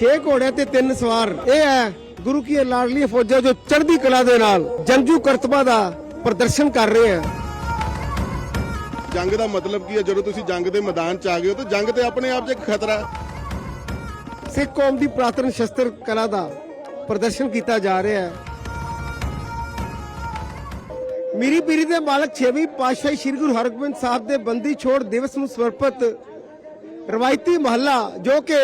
6 ਘੋੜਿਆਂ ਤੇ ਤਿੰਨ ਸਵਾਰ। ਇਹ ਹੈ ਗੁਰੂ ਕੀ ਲਾਡਲੀ ਫੌਜਾਂ ਜੋ ਚੜ੍ਹਦੀ ਕਲਾ ਦੇ ਨਾਲ ਜੰਗਜੂ ਕਰਤਬਾਂ ਦਾ ਪ੍ਰਦਰਸ਼ਨ ਕਰ ਰਹੇ ਆ ਜੰਗ ਦਾ ਮਤਲਬ ਕੀ ਹੈ? ਜਦੋਂ ਤੁਸੀਂ ਜੰਗ ਦੇ ਮੈਦਾਨ 'ਚ ਆ ਗਏ ਹੋ ਤਾਂ ਜੰਗ ਤੇ ਆਪਣੇ ਆਪ 'ਚ ਇੱਕ ਖਤਰਾ ਹੈ। ਸਿੱਖ ਕੌਮ ਦੀ ਪ੍ਰਾਤਨ ਸ਼ਸਤਰ ਕਲਾ ਦਾ ਪ੍ਰਦਰਸ਼ਨ ਕੀਤਾ ਜਾ ਰਿਹਾ ਹੈ। ਮੀਰੀ ਪੀਰੀ ਦੇ ਮਾਲਕ 6ਵੀਂ ਪਾਤਸ਼ਾਹੀ ਸ੍ਰੀ ਗੁਰੂ ਹਰਗੋਬਿੰਦ ਸਾਹਿਬ ਦੇ ਬੰਦੀ ਛੋੜ ਦਿਵਸ ਨੂੰ ਸਮਰਪਿਤ ਰਵਾਇਤੀ ਮਹੱਲਾ ਜੋ ਕਿ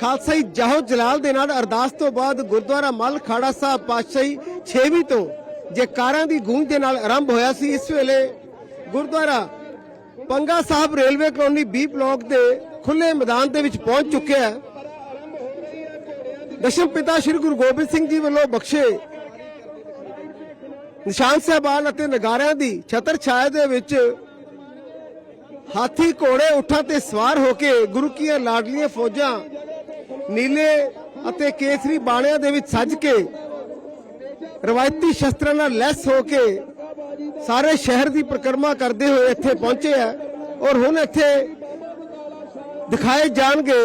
ਖਾਲਸਾਈ ਜਾਹੋ ਜਲਾਲ ਦੇ ਨਾਲ ਅਰਦਾਸ ਤੋਂ ਬਾਅਦ ਗੁਰਦੁਆਰਾ ਮੱਲ ਖਾੜਾ ਸਾਹਿਬ ਪਾਤਸ਼ਾਹੀ 6ਵੀਂ ਤੋਂ ਜੈਕਾਰਾਂ ਦੀ ਗੂੰਜ ਦੇ ਨਾਲ ਆਰੰਭ ਹੋਇਆ ਸੀ, ਇਸ ਵੇਲੇ Gurdwara Panga Sahib railway colony B block ਦੇ ਖੁੱਲੇ ਮੈਦਾਨ ਦੇ ਵਿੱਚ ਪਹੁੰਚ ਚੁੱਕਿਆ ਹੈ। ਦਸ਼ਮ ਪਿਤਾ ਸ੍ਰੀ ਗੁਰੂ ਗੋਬਿੰਦ ਸਿੰਘ ਜੀ ਵੱਲੋਂ ਬਖਸ਼ੇ ਨਿਸ਼ਾਨ ਸਾਹਿਬਾਨ ਅਤੇ ਨਗਾਰਿਆਂ ਦੀ ਛਤਰ ਛਾਇਆ ਦੇ ਵਿੱਚ ਹਾਥੀ ਘੋੜੇ ਉਠਾਂ ਤੇ ਸਵਾਰ ਹੋ ਕੇ ਗੁਰੂ ਕੀਆਂ ਲਾਡਲੀਆਂ ਫੌਜਾਂ ਨੀਲੇ ਅਤੇ ਕੇਸਰੀ ਬਾਣਿਆਂ ਦੇ ਵਿੱਚ ਸੱਜ ਕੇ ਰਵਾਇਤੀ ਸ਼ਸਤਰਾਂ ਨਾਲ ਲੈਸ ਹੋ ਕੇ ਸਾਰੇ ਸ਼ਹਿਰ ਦੀ ਪ੍ਰਕਰਮਾ ਕਰਦੇ ਹੋਏ ਇੱਥੇ ਪਹੁੰਚੇ ਆ ਔਰ ਹੁਣ ਇੱਥੇ ਦਿਖਾਏ ਜਾਣਗੇ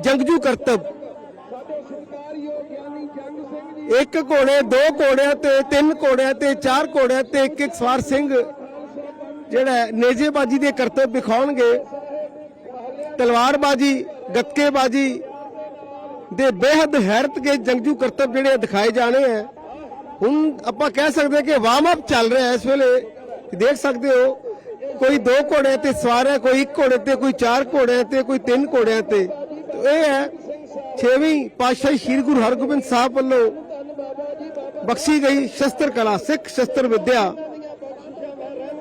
ਜੰਗਜੂ ਕਰਤਬ ਇੱਕ ਘੋੜੇ, ਦੋ ਘੋੜਿਆਂ ਤੇ ਤਿੰਨ ਘੋੜਿਆਂ ਤੇ ਚਾਰ ਘੋੜਿਆਂ ਤੇ ਇੱਕ ਇੱਕ ਸਵਾਰ ਸਿੰਘ ਜਿਹੜਾ ਨੇਜੇਬਾਜੀ ਦੇ ਕਰਤਬ ਵਿਖਾਉਣਗੇ। ਤਲਵਾਰਬਾਜੀ, ਗੱਤਕੇਬਾਜੀ ਦੇ ਬੇਹੱਦ ਹੈਰਤ ਕੇ ਜੰਗਜੂ ਕਰਤੱਵ ਜਿਹੜੇ ਦਿਖਾਏ ਜਾਣੇ ਆ ਹੁਣ ਆਪਾਂ ਕਹਿ ਸਕਦੇ ਕਿ ਵਾਰਮ ਅਪ ਚੱਲ ਰਿਹਾ ਇਸ ਵੇਲੇ। ਦੇਖ ਸਕਦੇ ਹੋ, ਕੋਈ ਦੋ ਘੋੜਿਆਂ ਤੇ ਸਵਾਰ ਹੈ, ਕੋਈ ਇੱਕ ਘੋੜੇ ਤੇ, ਕੋਈ ਚਾਰ ਘੋੜਿਆਂ ਤੇ, ਕੋਈ ਤਿੰਨ ਘੋੜਿਆਂ ਤੇ ਇਹ ਹੈ, ਛੇਵੀਂ ਪਾਤਸ਼ਾਹੀ ਸ੍ਰੀ ਗੁਰੂ ਹਰਗੋਬਿੰਦ ਸਾਹਿਬ ਵੱਲੋਂ ਬਖਸ਼ੀ ਗਈ ਸ਼ਸਤਰ ਕਲਾ, ਸਿੱਖ ਸ਼ਸਤਰ ਵਿਦਿਆ,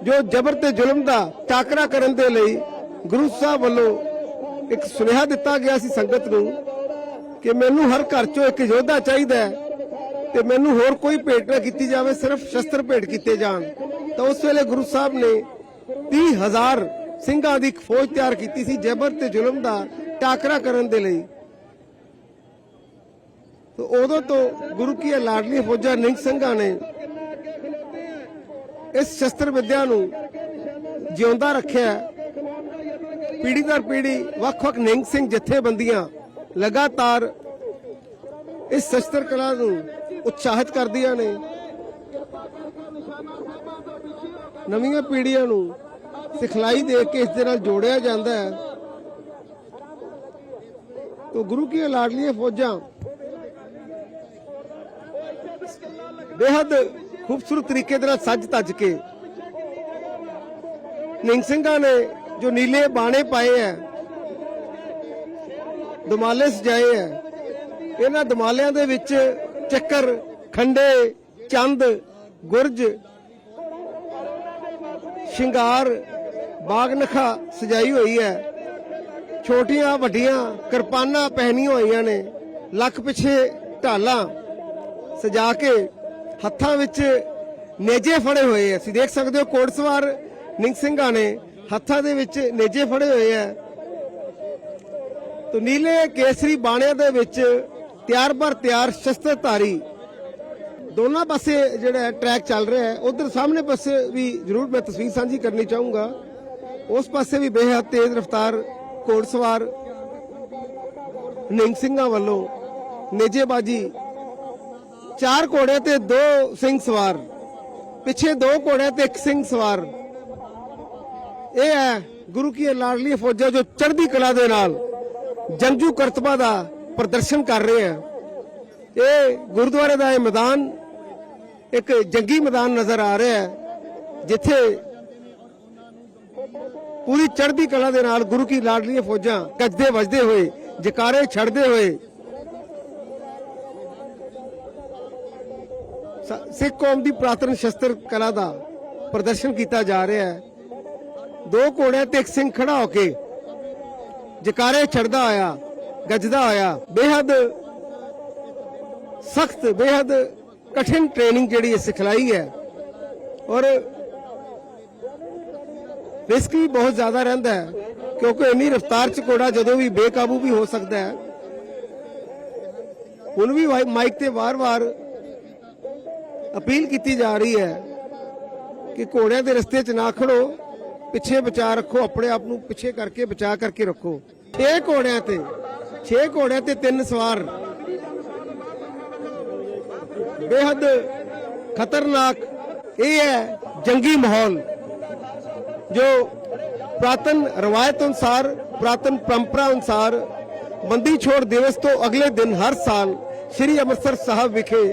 ਜੋ ਜ਼ਬਰ ਤੇ ਜ਼ੁਲਮ ਦਾ ਟਾਕਰਾ ਕਰਨ ਦੇ ਲਈ ਗੁਰੂ ਸਾਹਿਬ ਵੱਲੋਂ ਇੱਕ ਸੁਨੇਹਾ ਦਿੱਤਾ ਗਿਆ ਸੀ ਸੰਗਤ ਨੂੰ। ਕਿ ਮੈਨੂੰ ਹਰ ਘਰ ਚੋਂ ਇੱਕ ਯੋਧਾ ਚਾਹੀਦਾ ਹੈ ਤੇ ਮੈਨੂੰ ਹੋਰ ਕੋਈ ਭੇਟ ਨਾ ਕੀਤੀ ਜਾਵੇ, ਸਿਰਫ ਸ਼ਸਤਰ ਭੇਟ ਕੀਤੇ ਜਾਣ। ਤਾਂ ਉਸ ਵੇਲੇ ਗੁਰੂ ਸਾਹਿਬ ਨੇ 30000 ਸਿੰਘਾਂ ਦੀ ਇੱਕ ਫੌਜ ਤਿਆਰ ਕੀਤੀ ਸੀ, ਜ਼ਬਰ ਤੇ ਜ਼ੁਲਮ ਦਾ ਟਾਕਰਾ ਕਰਨ ਦੇ ਲਈ। ਤਾਂ ਉਦੋਂ ਤੋਂ ਗੁਰੂ ਕੀ ਲਾਡਲੀ ਫੌਜਾਂ ਨਿੰਗ ਸਿੰਘਾਂ ਨੇ ਇਸ ਸ਼ਸਤਰ ਵਿਦਿਆ ਨੂੰ ਜਿਉਂਦਾ ਰੱਖਿਆ ਪੀੜੀ ਦਰ ਪੀੜੀ ਵੱਖ-ਵੱਖ ਨਿੰਗ ਸਿੰਘ ਜਥੇਬੰਦੀਆਂ ਲਗਾਤਾਰ ਇਸ ਸ਼ਸਤਰ ਕਲਾ ਨੂੰ ਉਤਸ਼ਾਹਿਤ ਕਰਦੀਆਂ ਨੇ। ਨਵੀਆਂ ਪੀੜ੍ਹੀਆਂ ਨੂੰ ਸਿਖਲਾਈ ਦੇ ਕੇ ਇਸ ਦੇ ਨਾਲ ਜੋੜਿਆ ਜਾਂਦਾ ਹੈ। ਤੋ ਗੁਰੂ ਕੀ ਲਾਡਲੀਆਂ ਫੌਜਾਂ ਬੇहद ਖੂਬਸੂਰਤ ਤਰੀਕੇ ਦੇ ਨਾਲ ਸੱਜ ਤੱਜ ਕੇ ਨਿੰਗ ਸਿੰਘਾਂ ਨੇ ਜੋ ਨੀਲੇ ਬਾਣੇ ਪਾਏ ਹੈ, ਦਮਾਲੇ ਸਜਾਏ ਹੈ ਇਹਨਾਂ ਦਮਾਲਿਆਂ ਦੇ ਵਿੱਚ ਚੱਕਰ, ਖੰਡੇ, ਚੰਦ, ਗੁਰਜ, ਸ਼ਿੰਗਾਰ, ਬਾਗਨਖਾ ਸਜਾਈ ਹੋਈ ਹੈ। ਛੋਟੀਆਂ, ਵੱਡੀਆਂ ਕਿਰਪਾਨਾਂ ਪਹਿਨੀਆਂ ਹੋਈਆਂ ਨੇ। ਲੱਖ ਪਿੱਛੇ ਢਾਲਾਂ ਸਜਾ ਕੇ ਹੱਥਾਂ ਵਿੱਚ ਨੇਜੇ ਫੜੇ ਹੋਏ ਅਸੀਂ ਦੇਖ ਸਕਦੇ ਹੋ ਕੋਟਸਵਾਰ ਨਿੰਗ ਸਿੰਘਾਂ ਨੇ ਹੱਥਾਂ ਦੇ ਵਿੱਚ ਨੇਜੇ ਫੜੇ ਹੋਏ ਆ ਤੋ ਨੀਲੇ ਕੇਸਰੀ ਬਾਣਿਆਂ ਦੇ ਵਿੱਚ ਤਿਆਰ ਬਰ ਤਿਆਰ ਸ਼ਸਤਰਧਾਰੀ ਦੋਨਾਂ ਪਾਸੇ ਜਿਹੜਾ ਟਰੈਕ ਚੱਲ ਰਿਹਾ ਹੈ। ਉਧਰ ਸਾਹਮਣੇ ਪਾਸੇ ਵੀ ਜ਼ਰੂਰ ਮੈਂ ਤਸਵੀਰ ਸਾਂਝੀ ਕਰਨੀ ਚਾਹੂੰਗਾ। ਉਸ ਪਾਸੇ ਵੀ ਬੇਹੱਦ ਤੇਜ਼ ਰਫ਼ਤਾਰ ਘੋੜਸਵਾਰ ਨਿੰਗ ਸਿੰਘਾਂ ਵੱਲੋਂ ਨੇਜੇਬਾਜੀ। ਚਾਰ ਘੋੜੇ ਤੇ ਦੋ ਸਿੰਘ ਸਵਾਰ। ਪਿੱਛੇ ਦੋ ਘੋੜੇ ਤੇ ਇੱਕ ਸਿੰਘ ਸਵਾਰ। ਇਹ ਹੈ ਗੁਰੂ ਕੀ ਲਾਡਲੀ ਫੌਜਾਂ ਜੋ ਚੜ੍ਹਦੀ ਕਲਾ ਦੇ ਨਾਲ ਜੰਗਜੂ ਕਰਤਬਾ ਦਾ ਪ੍ਰਦਰਸ਼ਨ ਕਰ ਰਹੇ ਆ। ਇਹ ਗੁਰਦੁਆਰੇ ਦਾ ਇਹ ਮੈਦਾਨ, ਇੱਕ ਜੰਗੀ ਮੈਦਾਨ ਨਜ਼ਰ ਆ ਰਿਹਾ ਹੈ, ਜਿੱਥੇ ਪੂਰੀ ਚੜ੍ਹਦੀ ਕਲਾ ਦੇ ਨਾਲ ਗੁਰੂ ਕੀ ਲਾਡਲੀਆਂ ਫੌਜਾਂ ਕੱਜਦੇ ਵੱਜਦੇ ਹੋਏ, ਜਕਾਰੇ ਛੱਡਦੇ ਹੋਏ ਸਿੱਖ ਕੌਮ ਦੀ ਪ੍ਰਾਤਨ ਸ਼ਸਤਰ ਕਲਾ ਦਾ ਪ੍ਰਦਰਸ਼ਨ ਕੀਤਾ ਜਾ ਰਿਹਾ ਹੈ। ਦੋ ਘੋੜਿਆਂ ਤੇ ਇੱਕ ਸਿੰਘ ਖੜਾ ਹੋ ਕੇ ਜਕਾਰੇ ਛੱਡਦਾ ਆਇਆ। ਗੱਜਦਾ ਆਇਆ। ਬੇਹੱਦ ਸਖਤ, ਬੇਹੱਦ ਕਠਿਨ ਟ੍ਰੇਨਿੰਗ ਜਿਹੜੀ ਸਿਖਲਾਈ ਹੈ। ਔਰ ਰਿਸਕ ਵੀ ਬਹੁਤ ਜ਼ਿਆਦਾ ਰਹਿੰਦਾ ਹੈ, ਕਿਉਂਕਿ ਇੰਨੀ ਰਫ਼ਤਾਰ ਚ ਘੋੜਾ ਜਦੋਂ ਵੀ ਬੇਕਾਬੂ ਵੀ ਹੋ ਸਕਦਾ ਹੈ। ਹੁਣ ਵੀ ਮਾਈਕ ਤੇ ਵਾਰ-ਵਾਰ ਅਪੀਲ ਕੀਤੀ ਜਾ ਰਹੀ ਹੈ ਕਿ ਘੋੜਿਆਂ ਦੇ ਰਸਤੇ 'ਚ ਨਾ ਖੜੋ, ਪਿੱਛੇ ਬਚਾ ਰੱਖੋ, ਆਪਣੇ ਆਪ ਨੂੰ ਪਿੱਛੇ ਕਰਕੇ, ਬਚਾ ਕਰਕੇ ਰੱਖੋ। ਇਹ ਘੋੜਿਆਂ ਤੇ 6 ਘੋੜਿਆਂ ਤੇ ਤਿੰਨ ਸਵਾਰ। ਬੇहद ਖਤਰਨਾਕ ਇਹ ਹੈ ਜੰਗੀ ਮਾਹੌਲ, ਜੋ ਪ੍ਰਾਤਨ ਰਵਾਇਤ ਅਨੁਸਾਰ, ਪ੍ਰਾਤਨ ਪਰੰਪਰਾ ਅਨੁਸਾਰ ਬੰਦੀ ਛੋੜ ਦਿਵਸ ਤੋਂ ਅਗਲੇ ਦਿਨ ਹਰ ਸਾਲ ਸ੍ਰੀ ਅੰਮ੍ਰਿਤਸਰ ਸਾਹਿਬ ਵਿਖੇ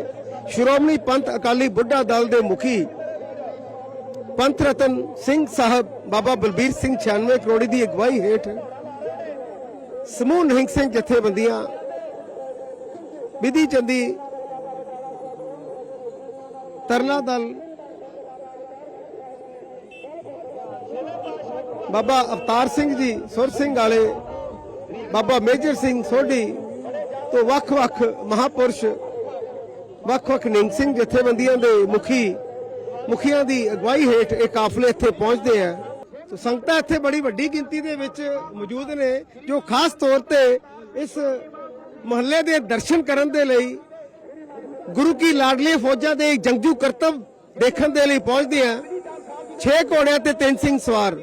ਸ਼੍ਰੋਮਣੀ ਪੰਥ ਅਕਾਲੀ ਬੁੱਢਾ ਦਲ ਦੇ ਮੁਖੀ ਪੰਥ ਰਤਨ ਸਿੰਘ ਸਾਹਿਬ ਬਾਬਾ ਬਲਬੀਰ ਸਿੰਘ 96 ਕਰੋੜੀ ਦੀ ਅਗਵਾਈ ਹੇਠ ਸਮੂਹ ਨਿਹੰਗ ਸਿੰਘ ਜਥੇਬੰਦੀਆਂ, ਵਿਧੀ ਚੰਦੀ ਤਰਨਾ ਦਲ, ਬਾਬਾ ਅਵਤਾਰ ਸਿੰਘ ਜੀ, ਸੁਰ ਸਿੰਘ ਵਾਲੇ, ਬਾਬਾ ਮੇਜਰ ਸਿੰਘ ਸੋਢੀ ਤੋਂ ਵੱਖ-ਵੱਖ ਮਹਾਪੁਰਸ਼ ਵੱਖ-ਵੱਖ ਨਿੰਗ ਸਿੰਘ ਜਥੇਬੰਦੀਆਂ ਦੇ ਮੁਖੀ, ਮੁਖੀਆਂ ਦੀ ਅਗਵਾਈ ਹੇਠ ਇਹ ਕਾਫਲੇ ਇੱਥੇ ਪਹੁੰਚਦੇ ਆ। ਸੋ ਸੰਗਤਾਂ ਇੱਥੇ ਬੜੀ ਵੱਡੀ ਗਿਣਤੀ ਦੇ ਵਿੱਚ ਮੌਜੂਦ ਨੇ ਜੋ ਖਾਸ ਤੌਰ ਤੇ ਇਸ ਮਹੱਲੇ ਦੇ ਦਰਸ਼ਨ ਕਰਨ ਦੇ ਲਈ ਗੁਰੂ ਕੀ ਲਾਡਲੀ ਫੌਜਾਂ ਦੇ ਜੰਗਜੂ ਕਰਤੱਵ ਦੇਖਣ ਦੇ ਲਈ ਪਹੁੰਚਦੇ ਆ। 6 ਘੋੜਿਆਂ ਤੇ ਤਿੰਨ ਸਿੰਘ ਸਵਾਰ।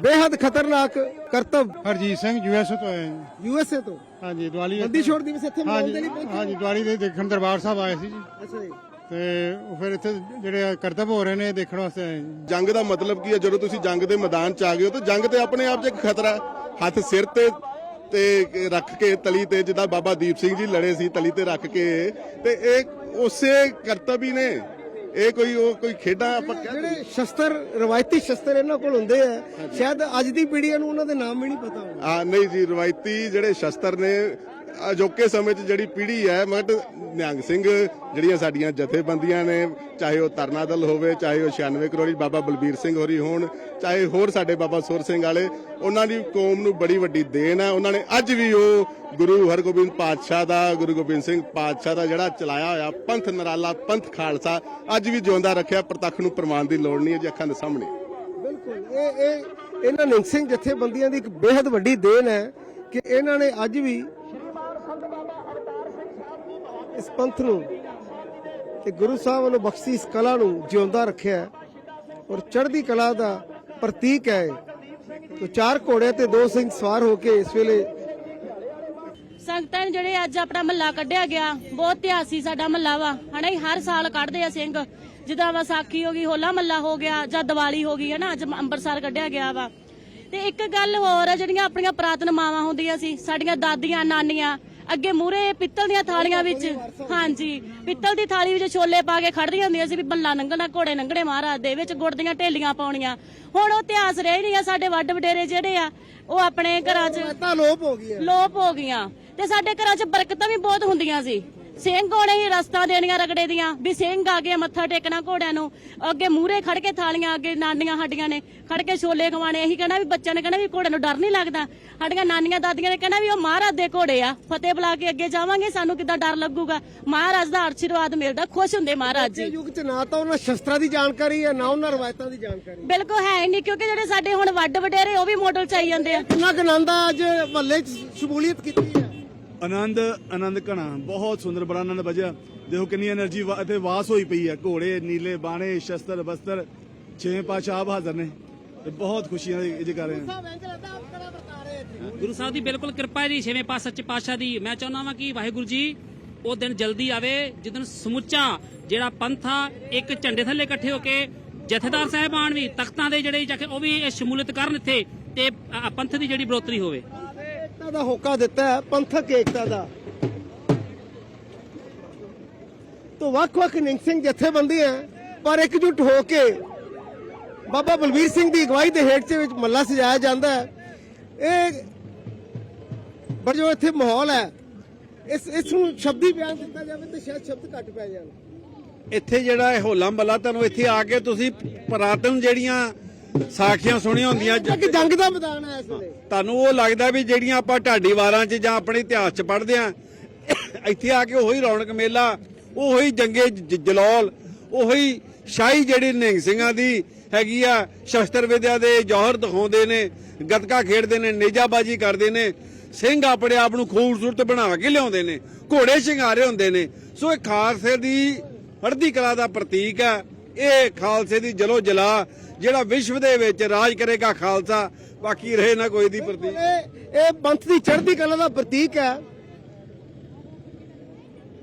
ਬੇहद ਖਤਰਨਾਕ ਕਰਤੱਵ। ਹਰਜੀਤ ਸਿੰਘ ਯੂਐਸਏ ਤੋਂ ਆਏ। ਯੂਐਸਏ ਤੋਂ? ਹਾਂਜੀ ਦੀਵਾਲੀ ਬੰਦੀ ਛੋੜ ਦਿਵਸ ਇੱਥੇ ਮਨਾਉਣ ਦੇ ਹਾਂਜੀ ਲਈ ਪਹੁੰਚੇ? ਹਾਂਜੀ ਦੀਵਾਲੀ ਦੇ ਦੇਖਣ ਦਰਬਾਰ ਸਾਹਿਬ ਆਏ ਸੀ ਜੀ। ਅੱਛਾ ਜੀ। ਤੇ ਉਹ ਫਿਰ ਇੱਥੇ ਜਿਹੜੇ ਕਰਤੱਵ ਹੋ ਰਹੇ ਨੇ ਇਹ ਦੇਖਣ ਵਾਸਤੇ ਆਏ ਜੀ ਜੰਗ ਦਾ ਮਤਲਬ ਕੀ ਹੈ? ਜਦੋਂ ਤੁਸੀਂ ਜੰਗ ਦੇ ਮੈਦਾਨ 'ਚ ਆ ਗਏ ਹੋ ਤਾਂ ਜੰਗ ਤੇ ਆਪਣੇ ਆਪ 'ਚ ਇੱਕ ਖਤਰਾ ਹੈ। ਹੱਥ ਸਿਰ ਤੇ ਤੇ ਰੱਖ ਕੇ ਤਲੀ ਤੇ ਜਿੱਦਾਂ ਬਾਬਾ ਦੀਪ ਸਿੰਘ ਜੀ ਲੜੇ ਸੀ ਤਲੀ ਤੇ ਰੱਖ ਕੇ। ਤੇ ਇਹ ਉਸੇ ਕਰਤੱਵ ਹੀ ਨੇ। ਇਹ ਕੋਈ ਉਹ ਕੋਈ ਖੇਡਾਂ ਆਪਾਂ ਕਹਿ ਜਿਹੜੇ ਸ਼ਸਤਰ ਰਵਾਇਤੀ ਸ਼ਸਤਰ ਇਹਨਾਂ ਕੋਲ ਹੁੰਦੇ ਆ ਸ਼ਾਇਦ ਅੱਜ ਦੀ ਪੀੜ੍ਹੀ ਨੂੰ ਉਹਨਾਂ ਦੇ ਨਾਮ ਵੀ ਨਹੀਂ ਪਤਾ ਹੋਣਾ। ਆ ਨਹੀਂ ਜੀ ਰਵਾਇਤੀ ਜਿਹੜੇ ਸ਼ਸਤਰ ਨੇ ਅਜੋਕੇ ਸਮੇਂ 'ਚ ਜਿਹੜੀ ਪੀੜ੍ਹੀ ਹੈ ਮਟ ਨਿਹੰਗ ਸਿੰਘ, ਜਿਹੜੀਆਂ ਸਾਡੀਆਂ ਜਥੇਬੰਦੀਆਂ ਨੇ, ਚਾਹੇ ਉਹ ਤਰਨਾ ਦਲ ਹੋਵੇ, ਚਾਹੇ ਉਹ 96 ਕਰੋੜੀ ਬਾਬਾ ਬਲਬੀਰ ਸਿੰਘ ਹੋਰੀ ਹੋਣ, ਚਾਹੇ ਹੋਰ ਸਾਡੇ ਬਾਬਾ ਸੁਰ ਸਿੰਘ ਵਾਲੇ, ਉਹਨਾਂ ਦੀ ਕੌਮ ਨੂੰ ਬੜੀ ਵੱਡੀ ਦੇਣ ਹੈ। ਉਹਨਾਂ ਨੇ ਅੱਜ ਵੀ ਉਹ ਗੁਰੂ ਹਰਗੋਬਿੰਦ ਪਾਤਸ਼ਾਹ ਦਾ, ਗੁਰੂ ਗੋਬਿੰਦ ਸਿੰਘ ਪਾਤਸ਼ਾਹ ਦਾ ਜਿਹੜਾ ਚਲਾਇਆ ਹੋਇਆ ਪੰਥ ਨਰਾਲਾ, ਪੰਥ ਖਾਲਸਾ, ਅੱਜ ਵੀ ਜਿਉਂਦਾ ਰੱਖਿਆ, ਪ੍ਰਤੱਖ ਨੂੰ ਪ੍ਰਮਾਣ ਦੀ ਲੋੜ ਨਹੀਂ ਹੈ ਜੀ ਅੱਖਾਂ ਦੇ ਸਾਹਮਣੇ। ਬਿਲਕੁਲ। ਇਹ ਇਹ, ਇਹਨਾਂ ਨਿੰਗ ਸਿੰਘ ਜਥੇਬੰਦੀਆਂ ਦੀ ਇੱਕ ਬੇहद ਵੱਡੀ ਦੇਣ ਹੈ ਕਿ ਇਹਨਾਂ ਨੇ ਅੱਜ ਵੀ ਇਸ ਪੰਥ ਨੂੰ ਤੇ ਗੁਰੂ ਸਾਹਿਬ ਵੱਲੋਂ ਬਖਸ਼ੀ ਇਸ ਕਲਾ ਨੂੰ ਜਿਉਂਦਾ ਰੱਖਿਆ ਔਰ ਚੜ੍ਹਦੀ ਕਲਾ ਦਾ ਪ੍ਰਤੀਕ ਹੈ ਤੋ ਚਾਰ ਘੋੜੇ ਤੇ ਦੋ ਸਿੰਘ ਸਵਾਰ ਹੋ ਕੇ ਇਸ ਵੇਲੇ ਸੰਗਤਾਂ ਜਿਹੜੇ ਅੱਜ ਆਪਣਾ ਮੱਲਾ ਕੱਢਿਆ ਗਿਆ, ਬਹੁਤ ਇਤਿਹਾਸੀ ਸਾਡਾ ਮੱਲਾ ਵਾ। ਹਨਾ ਹਰ ਸਾਲ ਕੱਢਦੇ ਆ ਸਿੰਘ। ਜਿੱਦਾਂ ਵਿਸਾਖੀ ਹੋ ਗਈ, ਹੋਲਾ ਮੱਲਾ ਹੋ ਗਿਆ, ਜਾਂ ਦੀਵਾਲੀ ਹੋ ਗਈ, ਹਨਾ, ਅੱਜ ਅੰਮ੍ਰਿਤਸਰ ਕੱਢਿਆ ਗਿਆ ਵਾ। ਤੇ ਇੱਕ ਗੱਲ ਹੋਰ ਆ, ਜਿਹੜੀਆਂ ਆਪਣੀਆਂ ਪ੍ਰਾਤਨ ਮਾਵਾਂ ਹੁੰਦੀਆਂ ਸੀ, ਸਾਡੀਆਂ ਦਾਦੀਆਂ, ਨਾਨੀਆਂ ਅੱਗੇ ਮੂਰੇ ਪਿੱਤਲ ਦੀਆਂ ਥਾਲੀਆਂ ਵਿੱਚ ਹਾਂਜੀ ਪਿੱਤਲ ਦੀ ਥਾਲੀ ਵਿੱਚ ਛੋਲੇ ਪਾ ਕੇ ਖੜਦੀਆਂ ਹੁੰਦੀਆਂ ਸੀ ਵੀ ਬੱਲਾ ਲੰਘਣਾ ਘੋੜੇ ਲੰਘਣੇ ਮਹਾਰਾਜ ਦੇ ਵਿੱਚ ਗੁੜ ਦੀਆਂ ਢੇਲੀਆਂ ਪਾਉਣੀਆਂ। ਹੁਣ ਉਹ ਇਤਿਹਾਸ ਰਹਿ ਨਹੀਂ ਆ ਸਾਡੇ ਵੱਡ ਵਡੇਰੇ ਜਿਹੜੇ ਆ ਉਹ ਆਪਣੇ ਘਰਾਂ 'ਚ ਤਾਂ ਲੋਪ ਹੋ ਗਈ ਹੈ ਲੋਪ ਹੋ ਗਈਆਂ। ਤੇ ਸਾਡੇ ਘਰਾਂ 'ਚ ਬਰਕਤਾਂ ਵੀ ਬਹੁਤ ਹੁੰਦੀਆਂ ਸੀ। ਸਿੰਘ ਹੋਣੇ ਹੀ ਰਸਤਾ ਦੇਣੀਆਂ ਰਗੜੇ ਦੀਆਂ ਵੀ ਸਿੰਘ ਆ ਗਏ ਮੱਥਾ ਟੇਕਣਾ ਘੋੜਿਆਂ ਨੂੰ। ਅੱਗੇ ਮੂਹਰੇ ਖੜ ਕੇ ਥਾਲੀਆਂ ਅੱਗੇ ਨਾਨੀਆਂ ਸਾਡੀਆਂ ਨੇ ਖੜ ਕੇ ਛੋਲੇ ਖਵਾਣੇ ਇਹੀ ਕਹਿਣਾ ਵੀ ਬੱਚਿਆਂ ਨੇ ਕਹਿਣਾ ਵੀ ਘੋੜੇ ਨੂੰ ਡਰ ਨਹੀਂ ਲੱਗਦਾ। ਸਾਡੀਆਂ ਨਾਨੀਆਂ ਦਾਦੀਆਂ ਨੇ ਕਹਿਣਾ ਵੀ ਉਹ ਮਹਾਰਾਜ ਦੇ ਘੋੜੇ ਆ। ਫਤਿਹ ਬੁਲਾ ਕੇ ਅੱਗੇ ਜਾਵਾਂਗੇ ਸਾਨੂੰ ਕਿੱਦਾਂ ਡਰ ਲੱਗੂਗਾ? ਮਹਾਰਾਜ ਦਾ ਆਸ਼ੀਰਵਾਦ ਮਿਲਦਾ ਖੁਸ਼ ਹੁੰਦੇ ਮਹਾਰਾਜ ਜੀ। ਯੁੱਗ 'ਚ ਨਾ ਤਾਂ ਉਹਨਾਂ ਸ਼ਸਤਰਾਂ ਦੀ ਜਾਣਕਾਰੀ ਹੈ ਨਾ ਉਹਨਾਂ ਰਵਾਇਤਾਂ ਦੀ ਜਾਣਕਾਰੀ। ਬਿਲਕੁਲ ਹੈ ਹੀ ਨਹੀਂ ਕਿਉਂਕਿ ਜਿਹੜੇ ਸਾਡੇ ਹੁਣ ਵੱਡ ਵਡੇਰੇ ਉਹ ਵੀ ਮਾਡਲ ਚਾਈ ਜਾਂਦੇ ਆ। ਕਿੰਨਾ ਕੁ ਆਨੰਦ ਆ ਅੱਜ ਮਹੱਲੇ 'ਚ ਸ਼ਮੂਲੀਅਤ ਕੀਤੀ। ਹੈ ਆਨੰਦ ਆਨੰਦ ਘਣਾ ਬਹੁਤ ਸੁੰਦਰ ਬੜਾ ਆਨੰਦ ਵਜਿਆ ਦੇਖੋ ਕਿੰਨੀ એનર્ਜੀ ਇੱਥੇ ਵਾਸ ਹੋਈ ਪਈ ਹੈ। ਘੋੜੇ ਨੀਲੇ ਬਾਣੇ ਸ਼ਸਤਰ ਬਸਤਰ ਛੇ ਪਾਸ਼ਾਬ ਹਾਜ਼ਰ ਨੇ। ਤੇ ਬਹੁਤ ਖੁਸ਼ੀਆਂ ਇਹ ਕਰ ਰਹੇ ਨੇ ਗੁਰੂ ਸਾਹਿਬ ਦੀ ਬਿਲਕੁਲ ਕਿਰਪਾ ਜੀ ਛੇਵੇਂ ਪਾਸ ਸੱਚੇ ਪਾਤਸ਼ਾਹ ਦੀ। ਮੈਂ ਚਾਹੁੰਦਾ ਵਾਂ ਕਿ ਵਾਹਿਗੁਰੂ ਜੀ ਉਹ ਦਿਨ ਜਲਦੀ ਆਵੇ ਜਦੋਂ ਸਮੁੱਚਾ ਜਿਹੜਾ ਪੰਥਾ ਇੱਕ ਝੰਡੇ ਥੱਲੇ ਇਕੱਠੇ ਹੋ ਕੇ ਜਥੇਦਾਰ ਸਾਹਿਬਾਨ ਵੀ ਤਖਤਾਂ ਦੇ ਜਿਹੜੇ ਜਾ ਕੇ ਉਹ ਵੀ ਸ਼ਮੂਲੀਅਤ ਕਰਨ ਇੱਥੇ ਤੇ ਪੰਥ ਦੀ ਜਿਹੜੀ ਬਰੋਤਰੀ ਹੋਵੇ। ਏਕਤਾ ਦਾ ਹੋਕਾ ਦਿੱਤਾ ਹੈ, ਪੰਥਕ ਏਕਤਾ ਦਾ। ਤੋਂ ਵੱਖ-ਵੱਖ ਨਿੰਗ ਸਿੰਘ ਜਥੇਬੰਦੀਆਂ ਪਰ ਇਕਜੁੱਟ ਹੋ ਕੇ ਬਾਬਾ ਬਲਵੀਰ ਸਿੰਘ ਦੀ ਅਗਵਾਈ ਦੇ ਹੇਠ ਦੇ ਵਿੱਚ ਮੱਲਾ ਸਜਾਇਆ ਜਾਂਦਾ ਹੈ। ਇਹ ਪਰ ਜੋ ਇੱਥੇ ਮਾਹੌਲ ਹੈ, ਇਸ ਇਸ ਨੂੰ ਸ਼ਬਦੀ ਬਿਆਨ ਦਿੱਤਾ ਜਾਵੇ ਤਾਂ ਸ਼ਾਇਦ ਸ਼ਬਦ ਘੱਟ ਪੈ ਜਾਣ। ਇੱਥੇ ਜਿਹੜਾ ਇਹ ਹੋਲਾ ਮਹੱਲਾ ਤੁਹਾਨੂੰ ਇੱਥੇ ਆ ਕੇ ਤੁਸੀਂ ਪੁਰਾਤਨ ਜਿਹੜੀਆਂ ਸਾਖੀਆਂ ਸੁਣੀਆਂ ਹੁੰਦੀਆਂ ਕਿ ਜੰਗ ਦਾ ਮੈਦਾਨ ਹੈ ਇਸ ਵੇਲੇ। ਤੁਹਾਨੂੰ ਉਹ ਲੱਗਦਾ ਵੀ ਜਿਹੜੀਆਂ ਆਪਾਂ ਢਾਡੀ ਵਾਰਾਂ 'ਚ ਜਾਂ ਆਪਣੇ ਇਤਿਹਾਸ 'ਚ ਪੜ੍ਹਦੇ ਆ ਇੱਥੇ ਆ ਕੇ ਉਹੀ ਰੌਣਕ ਮੇਲਾ ਉਹੀ ਜੰਗੇ ਜਲੌਲ ਉਹੀ ਸ਼ਾਹੀ ਜਿਹੜੀ ਨਿਹੰਗ ਸਿੰਘਾਂ ਦੀ ਹੈਗੀ ਆ ਸ਼ਸਤਰ ਵਿਦਿਆ ਦੇ ਜੌਹਰ ਦਿਖਾਉਂਦੇ ਨੇ ਗੱਤਕਾ ਖੇਡਦੇ ਨੇ ਨੇਜਾਬਾਜੀ ਕਰਦੇ ਨੇ ਸਿੰਘ ਆਪਣੇ ਆਪ ਨੂੰ ਖੂਬਸੂਰਤ ਬਣਾ ਕੇ ਲਿਆਉਂਦੇ ਨੇ ਘੋੜੇ ਸ਼ਿੰਗਾਰੇ ਹੁੰਦੇ ਨੇ। ਸੋ ਇਹ ਖਾਲਸੇ ਦੀ ਹਰਦੀ ਕਲਾ ਦਾ ਪ੍ਰਤੀਕ ਹੈ ਇਹ ਖਾਲਸੇ ਦੀ ਜਲੋ ਜਲਾ ਜਿਹੜਾ ਵਿਸ਼ਵ ਦੇ ਵਿੱਚ ਰਾਜ ਕਰੇਗਾ ਖਾਲਸਾ ਬਾਕੀ ਰਹੇ ਨਾ ਕੋਈ ਦੀ ਪ੍ਰਤੀਕ। ਇਹ ਪੰਥ ਦੀ ਚੜ੍ਹਦੀ ਕਲਾ ਦਾ ਪ੍ਰਤੀਕ ਹੈ।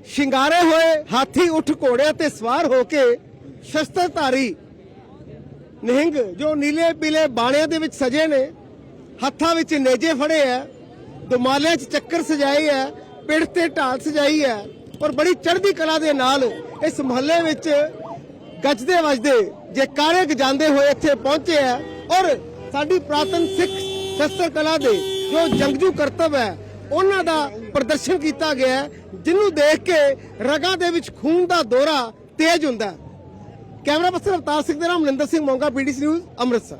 ਸ਼ਿੰਗਾਰੇ ਹੋਏ ਹਾਥੀ ਉੱਠ ਘੋੜਿਆਂ ਤੇ ਸਵਾਰ ਹੋ ਕੇ ਸ਼ਸਤਰਧਾਰੀ ਨਿਹੰਗ ਜੋ ਨੀਲੇ ਪੀਲੇ ਬਾਣਿਆਂ ਦੇ ਵਿੱਚ ਸਜੇ ਨੇ ਹੱਥਾਂ ਵਿੱਚ ਨੇਜੇ ਫੜੇ ਆ ਦੁਮਾਲਿਆਂ 'ਚ ਚੱਕਰ ਸਜਾਏ ਆ ਪਿੜ ਤੇ ਢਾਲ ਸਜਾਈ ਹੈ ਔਰ ਬੜੀ ਚੜ੍ਹਦੀ ਕਲਾ ਦੇ ਨਾਲ ਇਸ ਮਹੱਲੇ ਵਿੱਚ ਗੱਜਦੇ ਵੱਜਦੇ ਜੈਕਾਰੇ ਗਜਾਉਂਦੇ ਹੋਏ ਇੱਥੇ ਪਹੁੰਚੇ ਆ ਔਰ ਸਾਡੀ ਪ੍ਰਾਤਨ ਸਿੱਖ ਸ਼ਸਤਰ ਕਲਾ ਦੇ ਜੋ ਜੰਗਜੂ ਕਰਤਵ ਹੈ, ਉਹਨਾਂ ਦਾ ਪ੍ਰਦਰਸ਼ਨ ਕੀਤਾ ਗਿਆ ਜਿਹਨੂੰ ਦੇਖ ਕੇ ਰਗਾਂ ਦੇ ਵਿੱਚ ਖੂਨ ਦਾ ਦੌਰਾ ਤੇਜ਼ ਹੁੰਦਾ ਕੈਮਰਾ ਪਰਸਨ ਅਵਤਾਰ ਸਿੰਘ ਦੇ ਨਾਮ ਮਨਿੰਦਰ ਸਿੰਘ ਮੋਂਗਾ, ਪੀਡੀਸੀ ਨਿਊਜ਼, ਅੰਮ੍ਰਿਤਸਰ।